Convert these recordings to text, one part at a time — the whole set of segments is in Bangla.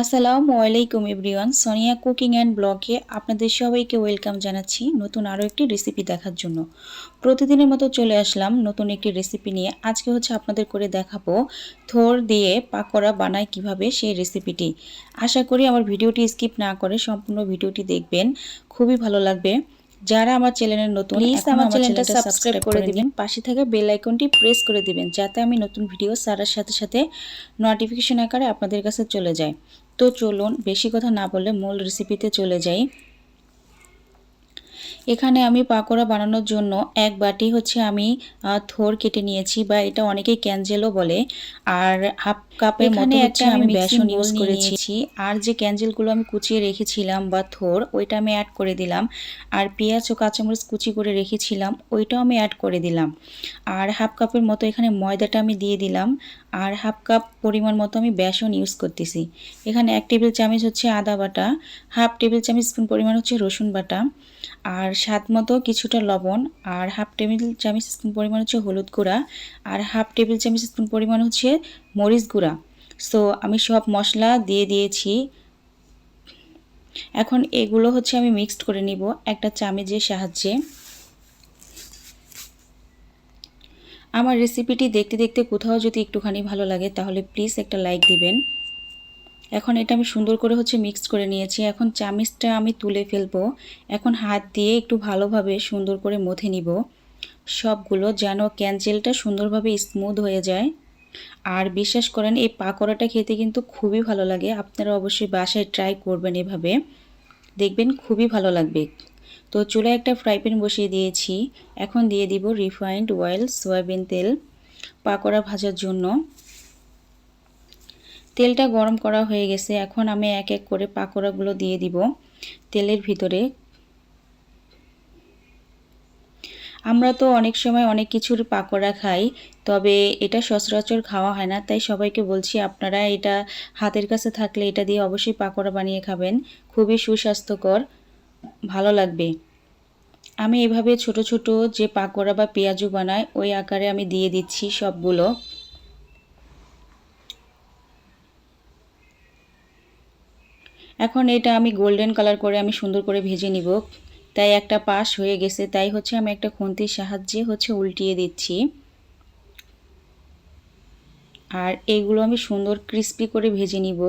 আসসালামু আলাইকুম এভরিওয়ান সোনিয়া কুকিং অ্যান্ড ব্লগে আপনাদের সবাইকে ওয়েলকাম জানাচ্ছি নতুন আরও একটি রেসিপি দেখার জন্য। প্রতিদিনের মতো চলে আসলাম নতুন একটি রেসিপি নিয়ে। আজকে হচ্ছে আপনাদের করে দেখাবো থোর দিয়ে পাকোড়া বানায় কীভাবে সেই রেসিপিটি। আশা করি আমার ভিডিওটি স্কিপ না করে সম্পূর্ণ ভিডিওটি দেখবেন খুবই ভালো লাগবে। যারা আমার চ্যানেলের নতুন এখনও আমার চ্যানেলটা সাবস্ক্রাইব করে করে দিবেন। পাশে থাকা বেল আইকনটি প্রেস করে দিবেন যাতে আমি নতুন ভিডিও সারার সাথে সাথে নোটিফিকেশন আকারে আপনাদের কাছে চলে যায়। তো চলুন বেশি কথা না বলে মূল রেসিপিতে চলে যাই। এখানে আমি পাকোড়া বানানোর জন্য এক বাটি হচ্ছে আমি থোর কেটে নিয়েছি বা এটা অনেকেই ক্যাঞ্জেলও বলে। আর হাফ কাপের মতো হচ্ছে আমি বেসন ইউজ করেছি। আর যে ক্যাঞ্জেলগুলো আমি কুচিয়ে রেখেছিলাম বা থোর ওইটা আমি অ্যাড করে দিলাম। আর পেঁয়াজ ও কাঁচামরিচ কুচি করে রেখেছিলাম ওইটাও আমি অ্যাড করে দিলাম। আর হাফ কাপের মতো এখানে ময়দাটা আমি দিয়ে দিলাম। আর হাফ কাপ পরিমাণ মতো আমি বেসন ইউজ করতেছি। এখানে এক টেবিল চামচ হচ্ছে আদা বাটা হাফ টেবিল চামচ স্পুন পরিমাণ হচ্ছে রসুন বাটা। আর স্বাদ মতো কিছুটা লবণ আর হাফ টেবিল চামচ স্পুন পরিমাণ হচ্ছে হলুদ গুঁড়া আর হাফ টেবিল চামচ স্পুন পরিমাণ হচ্ছে মরিচ গুঁড়া। সো আমি সব মশলা দিয়ে দিয়েছি। এখন এগুলো হচ্ছে আমি মিক্সড করে নিব একটা চামচের সাহায্যে। আমার রেসিপিটি দেখতে দেখতে কোথাও যদি একটুখানি ভালো লাগে তাহলে প্লিজ একটা লাইক দিবেন। এখন এটা আমি সুন্দর করে হচ্ছে মিক্স করে নিয়েছি। এখন চামিচটা আমি তুলে ফেলব। এখন হাত দিয়ে একটু ভালোভাবে সুন্দর করে মথে নিব। সবগুলো যেন ক্যান্সেলটা সুন্দরভাবে স্মুথ হয়ে যায়। আর বিশ্বাস করেন, এই পাকোড়াটা খেতে কিন্তু খুবই ভালো লাগে। আপনারা অবশ্যই বাসায় ট্রাই করবেন এভাবে। দেখবেন খুবই ভালো লাগবে। তো চুলায় একটা ফ্রাই প্যান বসিয়ে দিয়েছি। এখন দিয়ে দিব রিফাইন্ড অয়েল সয়াবিন তেল, পাকোড়া ভাজার জন্য। তেলটা গরম করা হয়ে গেছে, এখন আমি এক এক করে পাকোড়াগুলো দিয়ে দিব তেলের ভিতরে। আমরা তো অনেক সময় অনেক কিছুর পাকোড়া খাই, তবে এটা সচরাচর খাওয়া হয় না, তাই সবাইকে বলছি আপনারা এটা হাতের কাছে থাকলে এটা দিয়ে অবশ্যই পাকোড়া বানিয়ে খাবেন, খুবই সুস্বাস্থ্যকর, ভালো লাগবে। আমি এভাবে ছোট ছোট যে পাকোড়া বা পেঁয়াজু বানাই, ওই আকারে আমি দিয়ে দিচ্ছি সবগুলো। এখন এটা আমি গোল্ডেন কালার করে আমি সুন্দর করে ভেজে নিব। তাই একটা পাশ হয়ে গেছে, তাই হচ্ছে আমি একটা খুন্তির সাহায্যে হচ্ছে উল্টিয়ে দিচ্ছি। আর এইগুলো আমি সুন্দর ক্রিস্পি করে ভেজে নিব।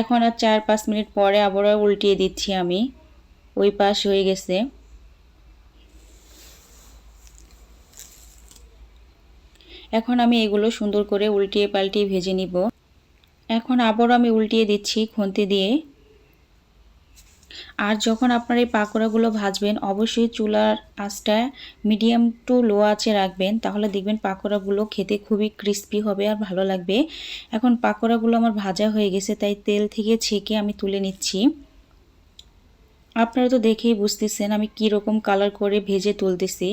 এখন আর চার পাঁচ মিনিট পরে আবারও উল্টিয়ে দিচ্ছি আমি। ওই পাশ হয়ে গেছে। এখন আমি এগুলো সুন্দর করে উল্টিয়ে পাল্টিয়ে ভেজে নিব। এখন আবারও আমি উল্টিয়ে দিচ্ছি খুন্তি দিয়ে। আর যখন আপনার এই পাকোড়াগুলো ভাজবেন, অবশ্যই চুলার আঁচটা মিডিয়াম টু লো আঁচে রাখবেন, তাহলে দেখবেন পাকোড়াগুলো খেতে খুবই ক্রিস্পি হবে আর ভালো লাগবে। এখন পাকোড়াগুলো আমার ভাজা হয়ে গেছে, তাই তেল থেকে ছেঁকে আমি তুলে নিচ্ছি। আপনারা তো দেখেই বুঝতেছেন আমি কি রকম কালার করে ভেজে তুলতেছি।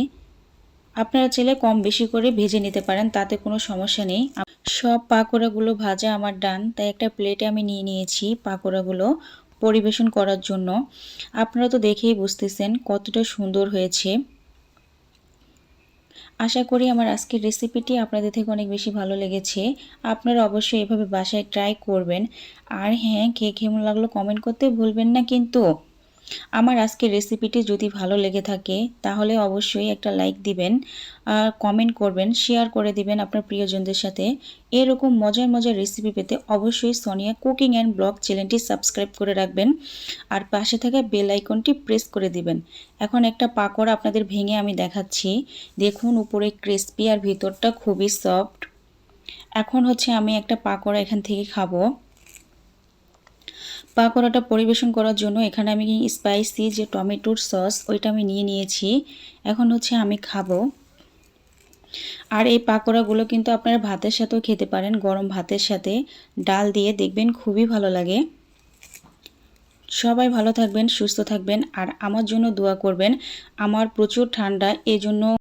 আপনারা চাইলে কম বেশি করে ভেজে নিতে পারেন, তাতে কোনো সমস্যা নেই। সব পাকোড়াগুলো ভাজা আমার ডান, তাই একটা প্লেটে আমি নিয়ে নিয়েছি পাকোড়াগুলো পরিবেশন করার জন্য। আপনারা তো দেখেই বুঝতেছেন কতটা সুন্দর হয়েছে। আশা করি আমার আজকের রেসিপিটি আপনাদের থেকে অনেক বেশি ভালো লেগেছে। আপনারা অবশ্যই এভাবে বাসায় ট্রাই করবেন। আর হ্যাঁ খেয়ে কেমন লাগল কমেন্ট করতে ভুলবেন না কিন্তু। আমার আজকের রেসিপিটি যদি ভালো লেগে থাকে, তাহলে অবশ্যই একটা লাইক দিবেন, আর কমেন্ট করবেন শেয়ার করে দিবেন আপনার প্রিয়জনদের সাথে। এরকম মজার মজার রেসিপি পেতে অবশ্যই সোনিয়া কুকিং অ্যান্ড ব্লগ চ্যানেলটি সাবস্ক্রাইব করে রাখবেন, আর পাশে থাকা বেল আইকনটি প্রেস করে দিবেন। এখন একটা পাকড় আপনাদের ভেঙে আমি দেখাচ্ছি। দেখুন, উপরে ক্রিসপি আর ভিতরটা খুবই সফট এখন হচ্ছে আমি একটা পাকোড়া এখান থেকে খাব। পাকোড়াটা পরিবেশন করার জন্য এখানে আমি স্পাইসি যে টমেটোর সস ওইটা আমি নিয়ে নিয়েছি। এখন হচ্ছে আমি খাব। আর এই পাকোড়াগুলো কিন্তু আপনারা ভাতের সাথেও খেতে পারেন, গরম ভাতের সাথে। ডাল দিয়ে দেখবেন খুবই ভালো লাগে। সবাই ভালো থাকবেন, সুস্থ থাকবেন, আর আমার জন্য দোয়া করবেন। আমার প্রচুর ঠান্ডা, এজন্য